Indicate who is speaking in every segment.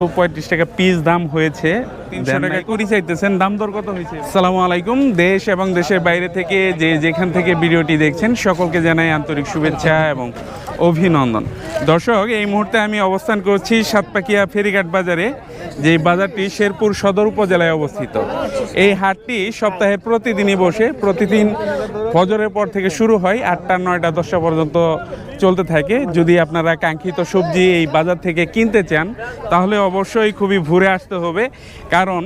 Speaker 1: পঁয়ত্রিশ টাকা পিস দাম হয়েছে। তিনশো টাকা কুড়ি চাইতেছেন দাম দর কত হয়েছে? সালামু আলাইকুম দেশ এবং দেশের বাইরে থেকে যে যেখান থেকে ভিডিওটি দেখছেন সকলকে জানাই আন্তরিক শুভেচ্ছা এবং অভিনন্দন। দর্শক, এই মুহূর্তে আমি অবস্থান করছি সাতপাকিয়া ফেরিঘাট বাজারে, যে বাজারটি শেরপুর সদর উপজেলায় অবস্থিত। এই হাটটি সপ্তাহে প্রতিদিনই বসে, প্রতিদিন ফজরের পর থেকে শুরু হয় আটটা, নয়টা, দশটা পর্যন্ত চলতে থাকে। যদি আপনারা কাঙ্ক্ষিত সবজি এই বাজার থেকে কিনতে চান, তাহলে অবশ্যই খুবই ঘুরে আসতে হবে। কারণ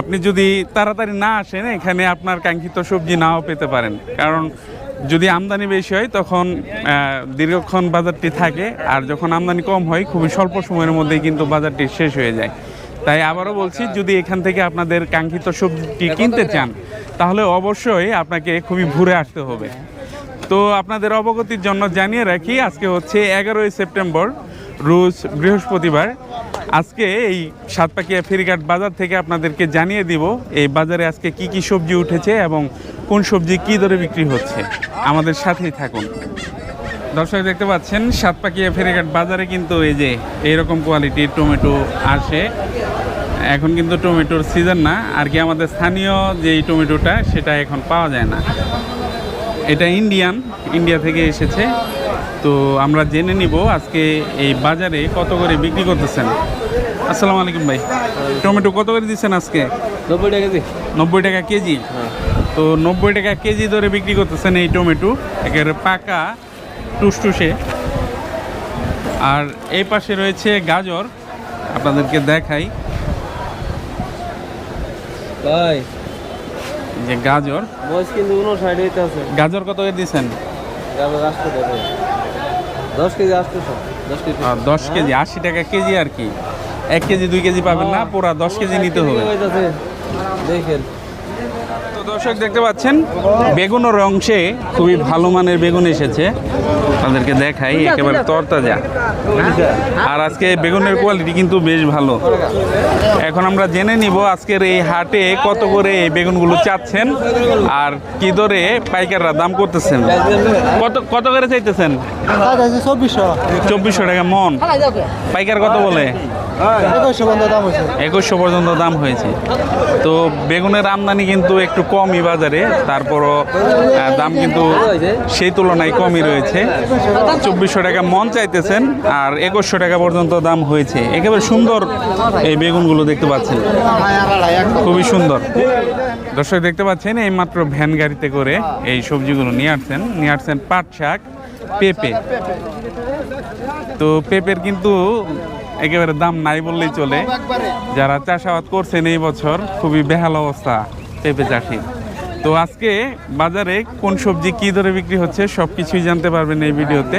Speaker 1: আপনি যদি তাড়াতাড়ি না আসেন, এখানে আপনার কাঙ্ক্ষিত সবজি নাও পেতে পারেন। কারণ যদি আমদানি বেশি হয় তখন দীর্ঘক্ষণ বাজারটি থাকে আর যখন আমদানি কম হয় খুবই স্বল্প সময়ের মধ্যেই কিন্তু বাজারটি শেষ হয়ে যায়। তাই আবারও বলছি যদি এখান থেকে আপনাদের কাঙ্ক্ষিত সবজিটি কিনতে চান তাহলে অবশ্যই আপনাকে খুবই ঘুরে আসতে হবে। তো আপনাদের অবগতির জন্য জানিয়ে রাখি আজকে হচ্ছে এগারোই সেপ্টেম্বর রোজ বৃহস্পতিবার। আজকে এই সাতপাকিয়া ফেরিঘাট বাজার থেকে আপনাদেরকে জানিয়ে দিব, এই বাজারে আজকে কি কি সবজি উঠেছে এবং কোন সবজি কি দরে বিক্রি হচ্ছে। আমাদের সাথেই থাকুন। দর্শক, দেখতে পাচ্ছেন, সাতপাকিয়া ফেরিঘাট বাজারে কিন্তু এই যে এইরকম কোয়ালিটির টমেটো আসে। এখন কিন্তু টমেটোর সিজন না, আর কি আমাদের স্থানীয় যে টমেটোটা, সেটা এখন পাওয়া যায় না। এটা ইন্ডিয়ান, ইন্ডিয়া থেকে এসেছে। তো আমরা জেনে নিব আজকে এই বাজারে কত করে বিক্রি করতেছেন। আসসালামু আলাইকুম ভাই। টমেটো কত করে দিচ্ছেন আজকে?
Speaker 2: নব্বই টাকা দি
Speaker 1: নব্বই টাকা কেজি? তো নব্বই টাকা কেজি ধরে বিক্রি করতেছেন এই টমেটো। একেবারে পাকা টুসটুসে। আর এই পাশে রয়েছে গাজর। আপনাদেরকে দেখাই।
Speaker 2: ভাই।
Speaker 1: যে গাজর। গাজর কত করে দিচ্ছেন?
Speaker 2: দশ কেজি আসতে দশ কেজি
Speaker 1: দশ কেজি আশি টাকা কেজি আর কি। এক কেজি দুই কেজি পাবেন না পুরা দশ কেজি নিতে হবে।
Speaker 2: দেখেন।
Speaker 1: দর্শক দেখতে পাচ্ছেন বেগুনের অংশে খুবই ভালো মানের বেগুন এসেছে। তাদেরকে দেখাই একেবারে তরতাজা। আর আজকে বেগুনের কোয়ালিটি কিন্তু বেশ ভালো। এখন আমরা জেনে নিব আজকের এই হাটে কত করে এই বেগুনগুলো চাচ্ছেন আর কি দরে পাইকাররা দাম করতেছেন। কত কত করে চাইতেছেন?
Speaker 3: চব্বিশশো।
Speaker 1: চব্বিশশো টাকা মন। পাইকার কত বলে?
Speaker 3: একুশশো
Speaker 1: পর্যন্ত দাম হয়েছে। তো বেগুনের আমদানি কিন্তু একটু কমই বাজারে তারপরও দাম কিন্তু সেই তুলনায় কমই রয়েছে। চব্বিশশো টাকা মন চাইতেছেন আর একুশশো টাকা পর্যন্ত দাম হয়েছে। একেবারে সুন্দর এই বেগুনগুলো দেখতে পাচ্ছেন। খুবই সুন্দর। দর্শক দেখতে পাচ্ছেন এই মাত্র ভ্যান গাড়িতে করে এই সবজিগুলো নিয়ে আসছেন। নিয়ে আসছেন পাট শাক পেঁপে। তো পেঁপের কিন্তু একেবারে দাম নাই বললেই চলে। যারা চাষাবাদ করছেন এই বছর, খুবই বেহাল অবস্থা পেঁপে চাষি। তো আজকে বাজারে কোন সবজি কি দরে বিক্রি হচ্ছে সব কিছুই জানতে পারবেন এই ভিডিওতে।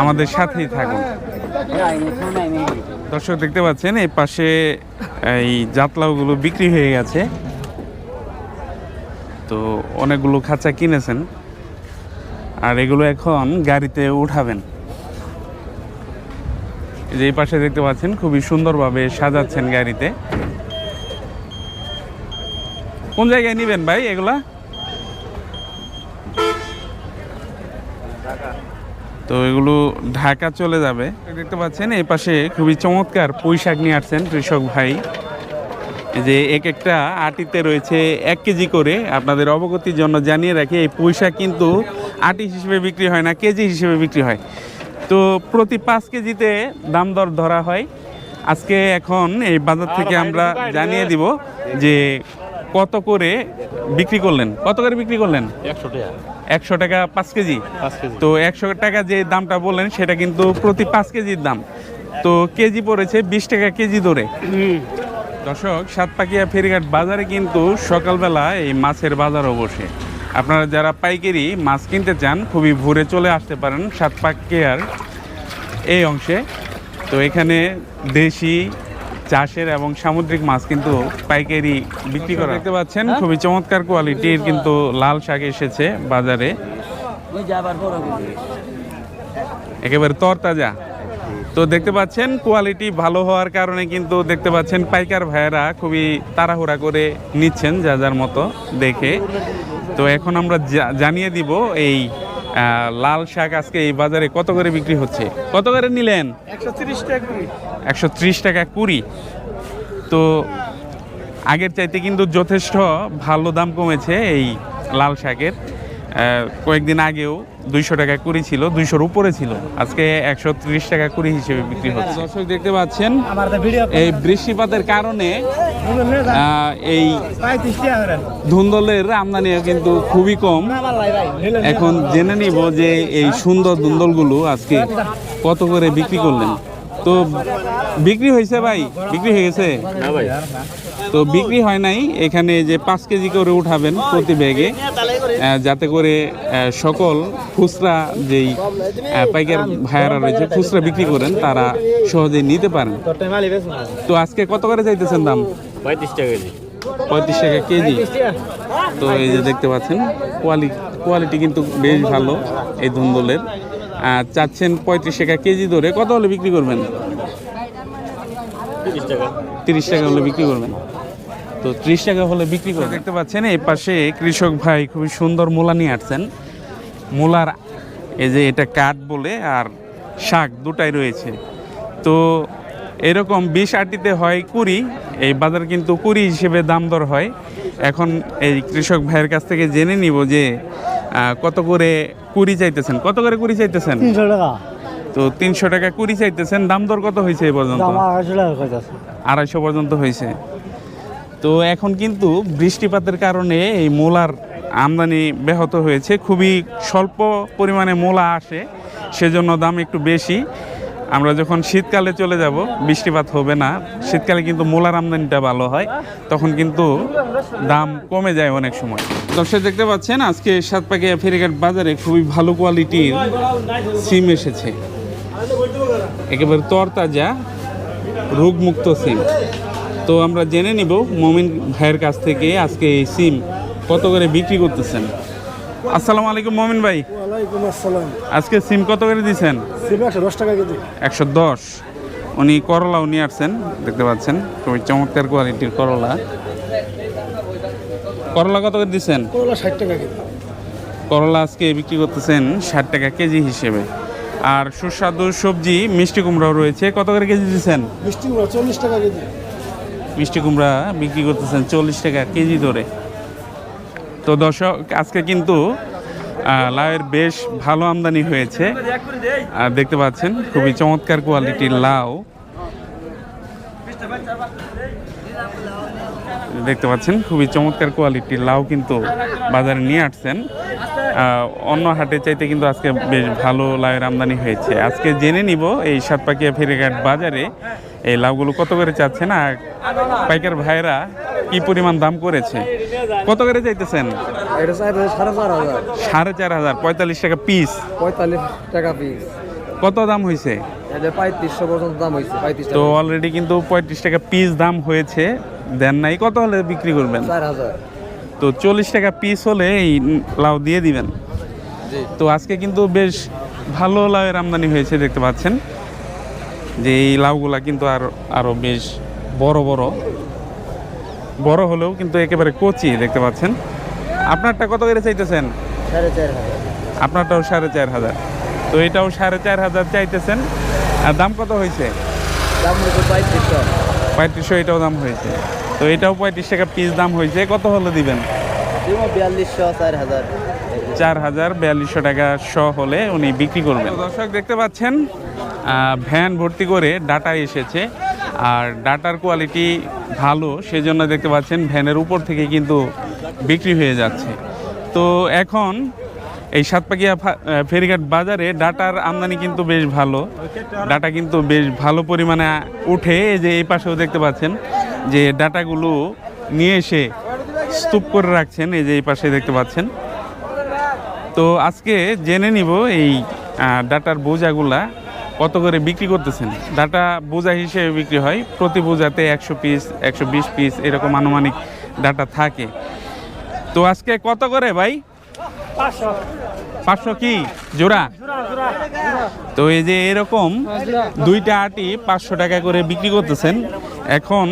Speaker 1: আমাদের সাথেই থাকুন। দর্শক দেখতে পাচ্ছেন, এই পাশে এই জাতলাওগুলো বিক্রি হয়ে গেছে। তো অনেকগুলো খাঁচা কিনেছেন। আর এগুলো এখন গাড়িতে উঠাবেন। যে এই পাশে দেখতে পাচ্ছেন, খুবই সুন্দরভাবে সাজাচ্ছেন গাড়িতে। কোন জায়গায় নেবেন ভাই এগুলা? তো এগুলো ঢাকা চলে যাবে। দেখতে পাচ্ছেন, এই পাশে খুবই চমৎকার পুঁই শাক নিয়ে আসছেন কৃষক ভাই। যে এক একটা আটিতে রয়েছে এক কেজি করে। আপনাদের অবগতির জন্য জানিয়ে রাখি, এই পুঁই কিন্তু আটি হিসেবে বিক্রি হয় না, কেজি হিসেবে বিক্রি হয়। তো প্রতি পাঁচ কেজিতে দাম দর ধরা হয়। আজকে এখন এই বাজার থেকে আমরা জানিয়ে দিব যে কত করে বিক্রি করলেন। কত করে বিক্রি করলেন?
Speaker 2: একশো টাকা।
Speaker 1: একশো টাকা পাঁচ কেজি? তো একশো টাকা যে দামটা বললেন সেটা কিন্তু প্রতি পাঁচ কেজির দাম। তো কেজি পড়েছে বিশ টাকা কেজি ধরে। দর্শক সাতপাকিয়া ফেরিঘাট বাজারে কিন্তু সকালবেলা এই মাছের বাজারও বসে আপনারা যারা পাইকারি মাছ কিনতে চান খুবই ভোরে চলে আসতে পারেন সাতপাক কেয়ার এই অংশে। তো এখানে দেশি চাষের এবং সামুদ্রিক মাছ কিন্তু পাইকারি বিক্রি করা। দেখতে পাচ্ছেন। খুবই চমৎকার কোয়ালিটির কিন্তু লাল শাক এসেছে বাজারে। একেবারে তরতাজা। তো দেখতে পাচ্ছেন কোয়ালিটি ভালো হওয়ার কারণে কিন্তু দেখতে পাচ্ছেন পাইকার ভাইয়েরা খুবই তাড়াহুড়া করে নিচ্ছেন যা যার মতো দেখে। তো এখন আমরা জানিয়ে দিব এই লাল শাক আজকে এই বাজারে কত করে বিক্রি হচ্ছে? কত করে নিলেন? একশো ত্রিশ টাকা কুড়ি। তো আগের চাইতে কিন্তু যথেষ্ট ভালো দাম কমেছে এই লাল শাকের কয়েকদিন আগেও। দুইশো টাকা কুড়ি ছিল দুইশোর উপরে ছিল। আজকে একশো ত্রিশ টাকা কুড়ি হিসেবে বিক্রি হচ্ছে। দর্শক দেখতে পাচ্ছেন এই বৃষ্টিপাতের কারণে আহ, এই ধুন্দলের আমদানিও কিন্তু খুবই কম। এখন জেনে নিব যে এই সুন্দর ধুন্দলগুলো আজকে কত করে বিক্রি করলেন। তো বিক্রি হয়েছে ভাই? বিক্রি হয়ে গেছে? তো বিক্রি হয় নাই। এখানে যে পাঁচ কেজি করে উঠাবেন প্রতি ব্যাগে যাতে করে সকল খুচরা যেই পাইকার ভাইয়ারা রয়েছে, খুচরা বিক্রি করেন, তারা সহজেই নিতে পারেন। তো আজকে কত করে চাইতেছেন দাম?
Speaker 2: পঁয়ত্রিশ টাকা কেজি।
Speaker 1: পঁয়ত্রিশ টাকা কেজি তো এই যে দেখতে পাচ্ছেন কোয়ালিটি কোয়ালিটি কিন্তু বেশ ভালো এই ধুন্দলের। চাচ্ছেন পঁয়ত্রিশ টাকা কেজি ধরে, কত হলে বিক্রি করবেন?
Speaker 2: তিরিশ টাকা।
Speaker 1: তিরিশ টাকা হলে বিক্রি করবেন। তো ত্রিশ টাকা হলে বিক্রি করে দেখতে পাচ্ছেন এই পাশে কৃষক ভাই খুবই সুন্দর মূলা নিয়ে আসছেন। মূলার এই যে এটা কাঠ বলে আর শাক দুটাই রয়েছে। তো এরকম বিশ আটিতে হয় কুড়ি এই বাজার কিন্তু কুড়ি হিসেবে দাম দর হয়। এখন এই কৃষক ভাইয়ের কাছ থেকে জেনে নিব যে কত করে কুড়ি চাইতেছেন? কত করে কুড়ি চাইতেছেন?
Speaker 3: তিনশো টাকা।
Speaker 1: তো তিনশো টাকা কুড়ি চাইতেছেন দাম দর কত হয়েছে এই পর্যন্ত?
Speaker 3: আড়াইশো
Speaker 1: পর্যন্ত হয়েছে। তো এখন কিন্তু বৃষ্টিপাতের কারণে এই মূলার আমদানি ব্যাহত হয়েছে। খুবই স্বল্প পরিমাণে মূলা আসে, সেজন্য দাম একটু বেশি। আমরা যখন শীতকালে চলে যাব, বৃষ্টিপাত হবে না। শীতকালে কিন্তু মূলার আমদানিটা ভালো হয়, তখন কিন্তু দাম কমে যায় অনেক সময়। দর্শক, দেখতে পাচ্ছেন, আজকে সাতপাকিয়া ফেরিঘাট বাজারে খুবই ভালো কোয়ালিটির সিম এসেছে। একেবারে তরতাজা, রোগমুক্ত সিম। তো আমরা জেনে নিব মমিন ভাইয়ের কাছ থেকে আজকে এই সিম কত করে বিক্রি করতেছেন। আসসালামু আলাইকুম মমিন ভাই।
Speaker 3: ওয়ালাইকুম আসসালাম।
Speaker 1: আজকে সিম কত করে দিছেন?
Speaker 3: সিম একশো দশ টাকা কেজি।
Speaker 1: একশো দশ। উনি করলাও নিয়ে আসছেন দেখতে পাচ্ছেন খুবই চমৎকার কোয়ালিটির করলা। করলা কত করে দিচ্ছেন
Speaker 3: করলা টাকা কেজি।
Speaker 1: করলা আজকে বিক্রি করতেছেন ষাট টাকা কেজি হিসেবে। আর সুস্বাদু সবজি মিষ্টি কুমড়াও রয়েছে কত করে কেজি দিচ্ছেন
Speaker 3: মিষ্টি কুমড়া চল্লিশ টাকা কেজি।
Speaker 1: মিষ্টি কুমড়া বিক্রি করতেছেন চল্লিশ টাকা কেজি ধরে। তো দর্শক, আজকে কিন্তু লাউয়ের বেশ ভালো আমদানি হয়েছে। আর দেখতে পাচ্ছেন, খুবই চমৎকার কোয়ালিটির লাউ। দেখতে পাচ্ছেন খুবই চমৎকার কোয়ালিটির লাউ কিন্তু বাজারে নিয়ে আসছেন। অন্য হাটে চাইতে কিন্তু আজকে বেশ ভালো লাউয়ের আমদানি হয়েছে। আজকে জেনে নিব এই সাতপাকিয়া ফেরিঘাট বাজারে এই লাউগুলো কত করে চাচ্ছেন আর পাইকার ভাইরা কি পরিমাণ দাম করেছে? কত করে চাইতেছেন?
Speaker 3: সাড়ে চার হাজার।
Speaker 1: সাড়ে চার হাজার পঁয়তাল্লিশ টাকা পিস
Speaker 3: পঁয়তাল্লিশ টাকা পিস
Speaker 1: কত দাম হয়েছে
Speaker 3: পঁয়ত্রিশশো পর্যন্ত দাম হয়েছে
Speaker 1: তো অলরেডি কিন্তু পঁয়ত্রিশ টাকা পিস দাম হয়েছে দেন নাই কত হলে বিক্রি করবেন? তো চল্লিশ টাকা পিস হলে এই লাউ দিয়ে দিবেন। তো আজকে কিন্তু বেশ ভালো লাউয়ের আমদানি হয়েছে দেখতে পাচ্ছেন। যে এই লাউগুলা কিন্তু আর আরও বেশ বড় বড়। বড় হলেও কিন্তু একেবারে কচি দেখতে পাচ্ছেন। আপনারটা কত করে চাইতেছেন? আপনারটাও সাড়ে চার হাজার। তো এটাও সাড়ে চার হাজার চাইতেছেন। আর দাম কত হয়েছে?
Speaker 3: দাম হয়েছে পঁয়ত্রিশশো।
Speaker 1: পঁয়ত্রিশশো এটাও দাম হয়েছে। তো এটাও পঁয়ত্রিশ টাকা পিস দাম হয়েছে। কত হলে দিবেন?
Speaker 3: বিয়াল্লিশশো চার হাজার।
Speaker 1: চার হাজার বিয়াল্লিশশো টাকা শ হলে উনি বিক্রি করবেন। দর্শক দেখতে পাচ্ছেন ভ্যান ভর্তি করে ডাটা এসেছে। আর ডাটার কোয়ালিটি ভালো সেজন্য দেখতে পাচ্ছেন ভ্যানের উপর থেকে কিন্তু বিক্রি হয়ে যাচ্ছে। তো এখন এই সাতপাকিয়া ফেরিঘাট বাজারে ডাটার আমদানি কিন্তু বেশ ভালো। ডাটা কিন্তু বেশ ভালো পরিমাণে উঠে। এই যে এই পাশেও দেখতে পাচ্ছেন যে ডাটাগুলো নিয়ে এসে স্তূপ করে রাখছেন। এই যে এই পাশে দেখতে পাচ্ছেন। তো আজকে জেনে নিব এই ডাটার বোঝাগুলা কত করে বিক্রি করতেছেন? ডাটা বোঝা হিসেবে বিক্রি হয়। প্রতি বোঝাতে একশো পিস একশো বিশ পিস এরকম আনুমানিক ডাটা থাকে। তো আজকে কত করে ভাই? পাঁচশো। কি? জোড়া? তো এই যে এরকম দুইটা আটি পাঁচশো টাকা করে বিক্রি করতেছেন। এখন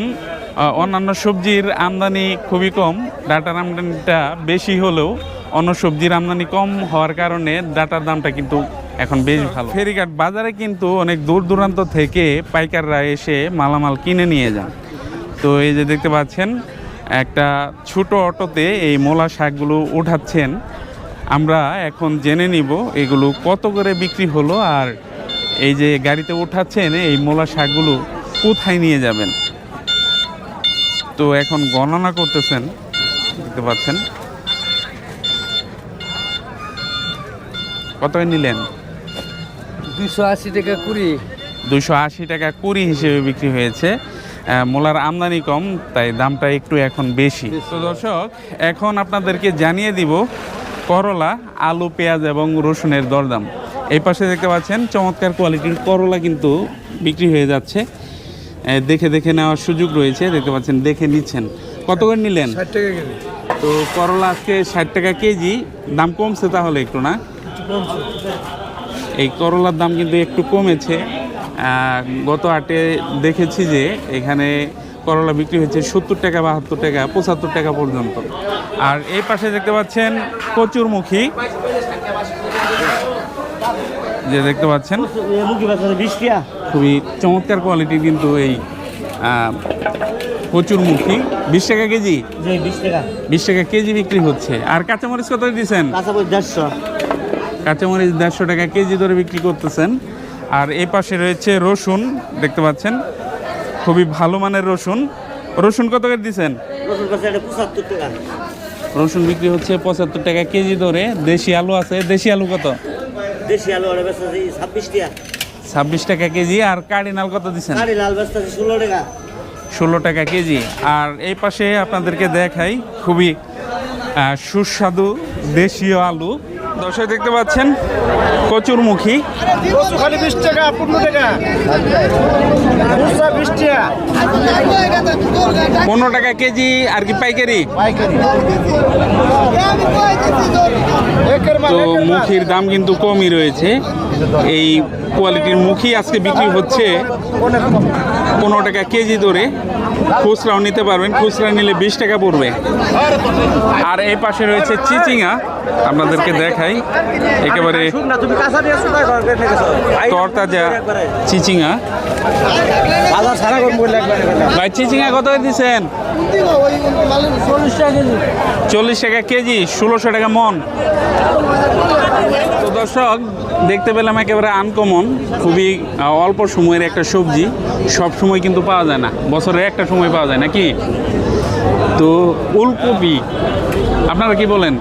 Speaker 1: অন্যান্য সবজির আমদানি খুবই কম। ডাটার আমদানিটা বেশি হলেও অন্য সবজির আমদানি কম হওয়ার কারণে ডাটার দামটা কিন্তু এখন বেশ ভালো। ফেরিঘাট বাজারে কিন্তু অনেক দূর দূরান্ত থেকে পাইকাররা এসে মালামাল কিনে নিয়ে যান। তো এই যে দেখতে পাচ্ছেন একটা ছোট অটোতে এই মোলা শাকগুলো উঠাচ্ছেন। আমরা এখন জেনে নিব এগুলো কত করে বিক্রি হলো আর এই যে গাড়িতে উঠাচ্ছেন এই মোলা শাকগুলো কোথায় নিয়ে যাবেন? তো এখন গণনা করতেছেন দেখতে পাচ্ছেন। কত নিলেন?
Speaker 3: দুশো আশি টাকা কুড়ি।
Speaker 1: দুশো আশি টাকা কুড়ি হিসেবে বিক্রি হয়েছে। মূলার আমদানি কম তাই দামটা একটু এখন বেশি। তো দর্শক এখন আপনাদেরকে জানিয়ে দিব করলা আলু পেঁয়াজ এবং রসুনের দরদাম। এই পাশে দেখতে পাচ্ছেন চমৎকার কোয়ালিটির করলা কিন্তু বিক্রি হয়ে যাচ্ছে। দেখে দেখে নেওয়ার সুযোগ রয়েছে দেখতে পাচ্ছেন দেখে নিচ্ছেন। কত করে নিলেন? তো করলা আজকে ষাট টাকা কেজি দাম কমছে তাহলে একটু না? এই করলার দাম কিন্তু একটু কমেছে। গত হাটে দেখেছি যে এখানে করলা বিক্রি হচ্ছে সত্তর টাকা বাহাত্তর টাকা পঁচাত্তর টাকা পর্যন্ত। আর এই পাশে দেখতে পাচ্ছেন কচুরমুখী। যে দেখতে পাচ্ছেন খুবই চমৎকার কোয়ালিটি কিন্তু এই কচুরমুখী। বিশ টাকা কেজি?
Speaker 3: বিশ টাকা
Speaker 1: কেজি বিক্রি হচ্ছে। আর কাঁচামরিচ কত দিচ্ছেন? কাঁচামরিচ দেড়শো টাকা কেজি ধরে বিক্রি করতেছেন। আর এই পাশে রয়েছে রসুন দেখতে পাচ্ছেন? খুবই ভালো মানের রসুন। রসুন কত করে দিচ্ছেন
Speaker 3: রসুন
Speaker 1: বিক্রি হচ্ছে পঁচাত্তর টাকা কেজি ধরে। দেশি আলু আছে। দেশি আলু কত?
Speaker 3: দেশি আলু ছাব্বিশ টাকা।
Speaker 1: ছাব্বিশ টাকা কেজি। আর কার্ডিনাল কত দিচ্ছেন
Speaker 3: ষোলো টাকা।
Speaker 1: ষোলো টাকা কেজি। আর এই পাশে আপনাদেরকে দেখাই খুবই সুস্বাদু দেশীয় আলু। দর্শক দেখতে পাচ্ছেন কচুরমুখী।
Speaker 4: কচু খালি বিশ টাকা পনেরো টাকা।
Speaker 1: পনেরো টাকা কেজি আর কি পাইকারি? তো মুখির দাম কিন্তু কমই রয়েছে। এই কোয়ালিটির মুখি আজকে বিক্রি হচ্ছে পনেরো টাকা কেজি ধরে। খুচরাও নিতে পারবেন খুচরা নিলে বিশ টাকা পড়বে। আর এই পাশে রয়েছে চিচিঙা আপনাদেরকে দেখাই। একেবারে তরতাজা চিচিঙা। ভাই, চিচিঙা কত দিচ্ছেন
Speaker 3: চল্লিশ টাকা কেজি,
Speaker 1: ষোলোশো টাকা মন। তো দর্শক, দেখতে পেলাম একেবারে আনকমন খুবই অল্প সময়ের একটা সবজি। সব সময় কিন্তু পাওয়া যায় না। বছরের একটা সময় পাওয়া যায় নাকি? তো উলকপি আপনারা কি বলেন?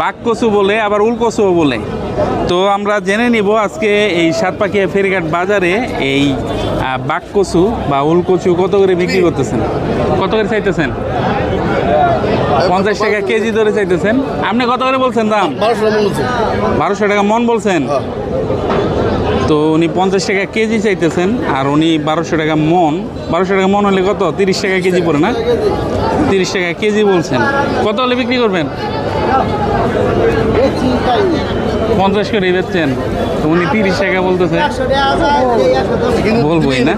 Speaker 1: বাককচু বলে আবার উলকচুও বলে। তো আমরা জেনে নিব আজকে এই সাতপাখিয়া ফেরিঘাট বাজারে এই আহ, বাককচু বা উলকচু কত করে বিক্রি করতেছেন? কত করে চাইতেছেন? পঞ্চাশ টাকা কেজি ধরে চাইতেছেন। আপনি কত করে বলছেন দাম? বারোশো টাকা মন বলছেন? তো উনি পঞ্চাশ টাকা কেজি চাইতেছেন, আর উনি বারোশো টাকা মন। বারোশো টাকা মন হলে কত? তিরিশ টাকা কেজি পড়ে না? তিরিশ টাকা কেজি বলছেন। কত হলে বিক্রি করবেন? পঞ্চাশ করে বেচছেন। তো উনি তিরিশ টাকা বলতেছে। বলবোই না?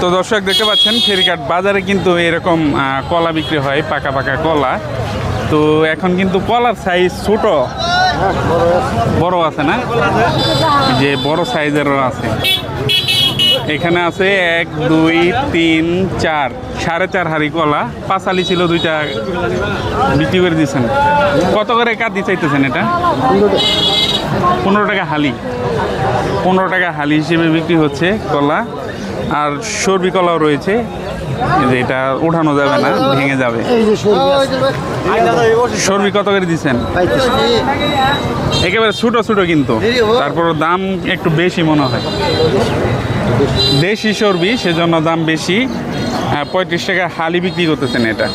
Speaker 1: তো দর্শক দেখতে পাচ্ছেন, ফেরিঘাট বাজারে কিন্তু এরকম কলা বিক্রি হয়, পাকা পাকা কলা। তো এখন কিন্তু কলার সাইজ ছোট। বড় আছে না? যে বড় সাইজেরও আছে। এখানে আছে এক, দুই, তিন, চার। সাড়ে চার হাড়ি কলা। পাঁচালি ছিল দুইটা। বিক্রি করে দিয়েছেন। কত করে কাটি চাইতেছেন এটা? পনেরো টাকা হালি। পনেরো টাকা হালি হিসেবে বিক্রি হচ্ছে কলা। আর সর্বি কলাও রয়েছে। যে এটা উঠানো যাবে না ভেঙে যাবে। সর্বি কত করে দিচ্ছেন? একেবারে ছোট ছোট কিন্তু। তারপর দাম একটু বেশি মনে হয়। দেশি সর্বি সেজন্য দাম বেশি। আহ, পঁয়ত্রিশ টাকা হালি বিক্রি করতেছেন এটা।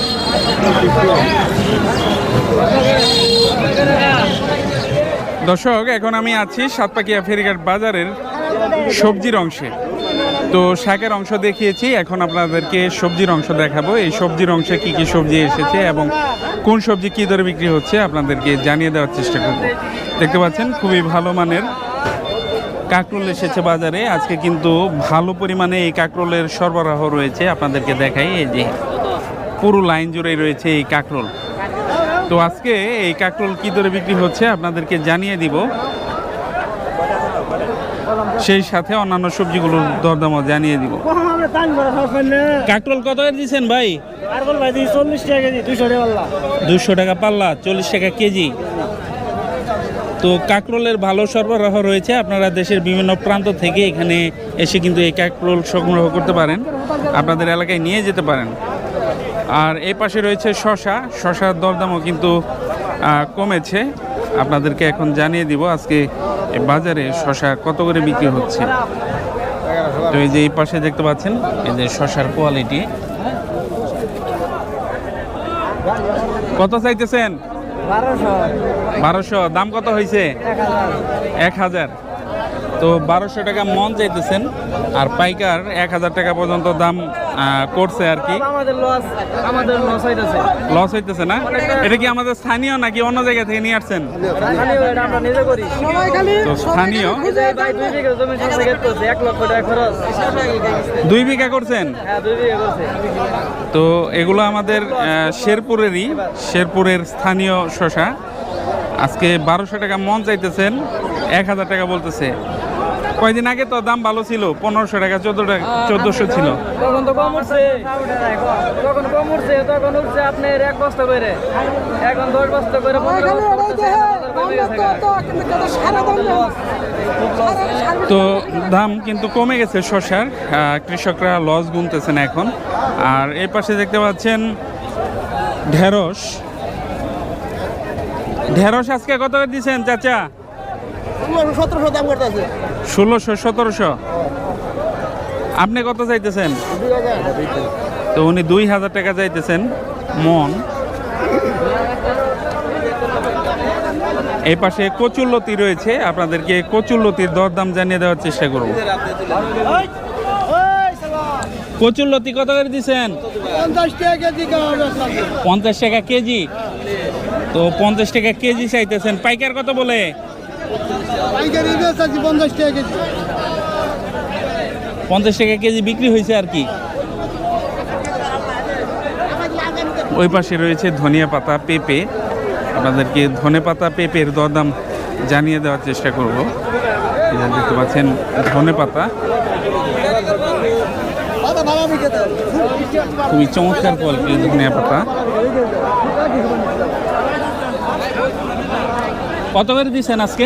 Speaker 1: দর্শক এখন আমি আছি সাতপাকিয়া ফেরিঘাট বাজারের সবজির অংশে। তো শাকের অংশ দেখিয়েছি, এখন আপনাদেরকে সবজির অংশ দেখাবো। এই সবজির অংশে কি কি সবজি এসেছে এবং কোন সবজি কী দরে বিক্রি হচ্ছে আপনাদেরকে জানিয়ে দেওয়ার চেষ্টা করব। দেখতে পাচ্ছেন, খুবই ভালো মানের কাঁকরোল এসেছে বাজারে। আজকে কিন্তু ভালো পরিমাণে এই কাঁকরোলের সরবরাহ রয়েছে, আপনাদেরকে দেখাই। এই যে পুরো লাইন জুড়েই রয়েছে এই কাঁকরোল। তো আজকে এই কাঁকরোল কী দরে বিক্রি হচ্ছে আপনাদেরকে জানিয়ে দিব। সেই সাথে অন্যান্য সবজিগুলোর দরদাম জানিয়ে দিব। কাঁকরোল কত দিচ্ছেন ভাই? দুশো টাকা পাল্লা, চল্লিশ টাকা কেজি। তো কাঁকরোলের ভালো সরবরাহ রয়েছে। আপনারা দেশের বিভিন্ন প্রান্ত থেকে এখানে এসে কিন্তু এই কাঁকরোল সংগ্রহ করতে পারেন। আপনাদের এলাকায় নিয়ে যেতে পারেন। আর এই পাশে রয়েছে শশা। শশার দরদামও কিন্তু কমেছে। আপনাদেরকে এখন জানিয়ে দিব আজকে বাজারে শশা কত করে বিক্রি হচ্ছে? তো এই যে এই পাশে দেখতে পাচ্ছেন এই যে শশার কোয়ালিটি কত চাইতেছেন?
Speaker 3: বারোশো।
Speaker 1: দাম কত হয়েছে
Speaker 3: এক হাজার।
Speaker 1: তো বারোশো টাকা মন চাইতেছেন আর পাইকার এক হাজার টাকা পর্যন্ত দাম করছে আর কি।
Speaker 3: আমাদের লস লস হইতেছে।
Speaker 1: না? এটা কি আমাদের স্থানীয় নাকি অন্য জায়গা থেকে নিয়ে আসছেন? তো স্থানীয়?
Speaker 3: দুই বিঘা
Speaker 1: করছেন?
Speaker 3: হ্যাঁ
Speaker 1: তো এগুলো আমাদের শেরপুরেরই শেরপুরের স্থানীয় শশা আজকে বারোশো টাকা মন চাইতেছেন এক হাজার টাকা বলতেছে। কয়দিন আগে তো দাম ভালো ছিল পনেরোশো টাকা চোদ্দ টাকা চোদ্দোশো ছিল।
Speaker 3: তখন তো কম উঠছে তখন কম উঠছে তখন উঠছে আপনার এক বস্তা করে। এখন দশ বস্তা করে।
Speaker 1: তো দাম কিন্তু কমে গেছে শশার আহ, কৃষকরা লস গুনতেছেন এখন। আর এই পাশে দেখতে পাচ্ছেন ঢেঁড়স। ঢেঁড়স আজকে কত করে দিচ্ছেন চাচা?
Speaker 3: সতেরোশো দাম করতেছে।
Speaker 1: ষোলোশো সতেরোশো। আপনি কত চাইতেছেন? তো উনি দুই হাজার টাকা চাইতেছেন মন। এই পাশে কচুল্লতি রয়েছে আপনাদেরকে কচুল্লতির দরদাম জানিয়ে দেওয়ার চেষ্টা করব। কচুল্লতি কত করে দিচ্ছেন
Speaker 3: পঞ্চাশ টাকা কেজি
Speaker 1: পঞ্চাশ টাকা কেজি? তো পঞ্চাশ টাকা কেজি চাইতেছেন পাইকার কত বলে?
Speaker 3: পাইকারি পঞ্চাশ টাকা কেজি।
Speaker 1: পঞ্চাশ টাকা কেজি বিক্রি হয়েছে আর কি? ওই পাশে রয়েছে ধনিয়া পাতা পেঁপে। আপনাদেরকে ধনে পাতা পেঁপের দরদাম জানিয়ে দেওয়ার চেষ্টা করব। দেখতে পাচ্ছেন ধনে পাতা। খুবই চমৎকার কোয়ালিটির ধনিয়া পাতা। কত করে দিচ্ছেন আজকে?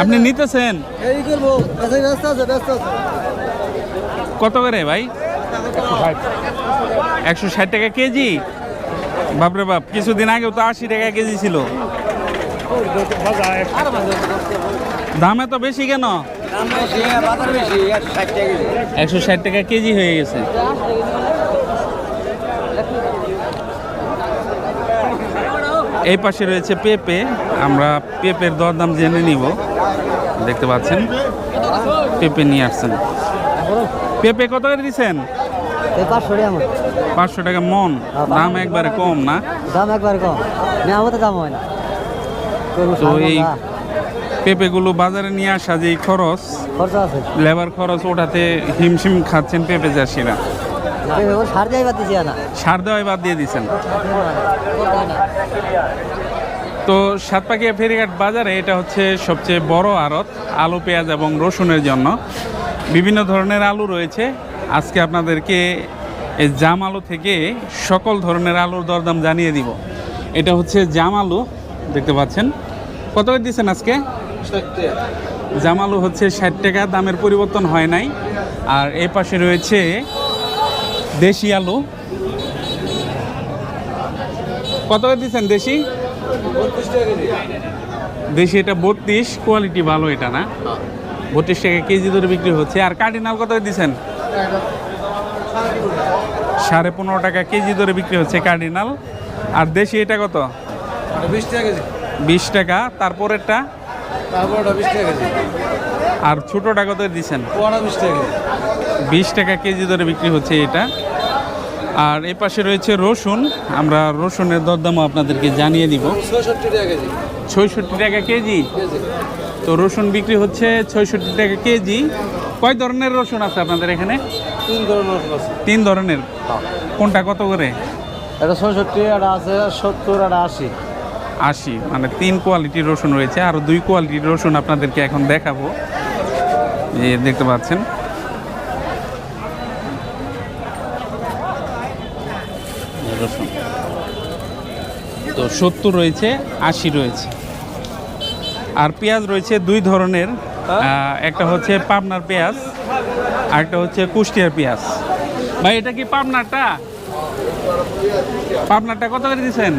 Speaker 1: আপনি নিতেছেন?
Speaker 3: আছে
Speaker 1: কত করে ভাই? একশো ষাট টাকা কেজি? বাপরে বাপ কিছুদিন আগেও তো আশি টাকা কেজি ছিল। দাম এত বেশি কেন? একশো ষাট টাকা কেজি হয়ে গেছে। এই পাশে রয়েছে পেঁপে। আমরা পেঁপের দরদাম জেনে নিব। দেখতে পাচ্ছেন? পেঁপে নিয়ে আসছেন। পেঁপে কত করে দিচ্ছেন?
Speaker 3: পাঁচশো টাকা
Speaker 1: মন। দাম একবারে কম না?
Speaker 3: দাম একবার কম। দাম হয় না।
Speaker 1: তো এই পেঁপেগুলো বাজারে নিয়ে আসা যে খরচ লেবার খরচ ওঠাতে হিমশিম খাচ্ছেন পেঁপে চাষিরা।
Speaker 3: সার
Speaker 1: বাদ দিয়ে তো সাতপাকিয়া ফেরিঘাট বাজারে এটা হচ্ছে সবচেয়ে বড় আড়ত, আলু, পেঁয়াজ এবং রসুনের জন্য। বিভিন্ন ধরনের আলু রয়েছে। আজকে আপনাদেরকে জাম আলু থেকে সকল ধরনের আলুর দরদাম জানিয়ে দিব। এটা হচ্ছে জাম আলু, দেখতে পাচ্ছেন। কত করে দিচ্ছেন আজকে? জাম আলু হচ্ছে ষাট টাকা, দামের পরিবর্তন হয় নাই। আর এই পাশে রয়েছে দেশি আলু। কত দিচ্ছেন দেশি? দেশি এটা বত্রিশ কোয়ালিটি ভালো এটা না? বত্রিশ টাকা কেজি ধরে বিক্রি হচ্ছে। আর কার্ডিনাল কত দিচ্ছেন? সাড়ে পনেরো টাকা কেজি ধরে বিক্রি হচ্ছে কার্ডিনাল। আর দেশি এটা কত?
Speaker 2: বিশ টাকা
Speaker 1: বিশ টাকা। তারপরেরটা?
Speaker 2: তারপরটা বিশ টাকা
Speaker 1: আর ছোটোটা কত দিচ্ছেন?
Speaker 2: বিশ টাকা।
Speaker 1: বিশ টাকা কেজি ধরে বিক্রি হচ্ছে এটা। আর এই পাশে রয়েছে রসুন। আমরা রসুনের দরদামও আপনাদেরকে জানিয়ে দিব।
Speaker 2: ছয়ষট্টি টাকা কেজি।
Speaker 1: ছয়ষট্টি টাকা কেজি?
Speaker 2: কেজি।
Speaker 1: তো রসুন বিক্রি হচ্ছে ছয়ষট্টি টাকা কেজি। কয় ধরনের রসুন আছে আপনাদের এখানে?
Speaker 2: তিন ধরনের
Speaker 1: তিন ধরনের। কোনটা কত করে?
Speaker 2: এটা ছয়ষট্টি এটা আছে সত্তর এটা আশি।
Speaker 1: আশি মানে তিন কোয়ালিটির রসুন রয়েছে। আর দুই কোয়ালিটির রসুন আপনাদেরকে এখন দেখাবো। দেখতে পাচ্ছেন। তো সত্তর রয়েছে, আশি রয়েছে। আর পেঁয়াজ রয়েছে দুই ধরনের। একটা হচ্ছে পাবনার পেঁয়াজ, আর একটা হচ্ছে কুষ্টিয়ার পেঁয়াজ। ভাই, এটা কি পাবনারটা? পাবনারটা কত করে দিচ্ছেন?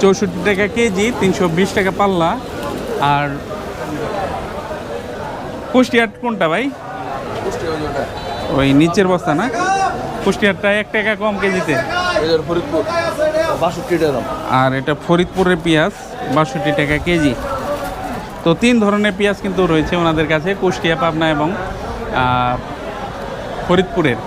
Speaker 1: চৌষট্টি টাকা কেজি, তিনশো বিশ টাকা পাল্লা। আর কুষ্টিয়ার কোনটা ভাই? ওই নিচের বস্তা না? কুষ্টিয়ারটা এক টাকা কম কেজিতে। আর এটা ফরিদপুরের পেঁয়াজ বাষট্টি টাকা কেজি। তো তিন ধরনের পেঁয়াজ কিন্তু রয়েছে ওনাদের কাছে কুষ্টিয়া পাবনা এবং ফরিদপুরের।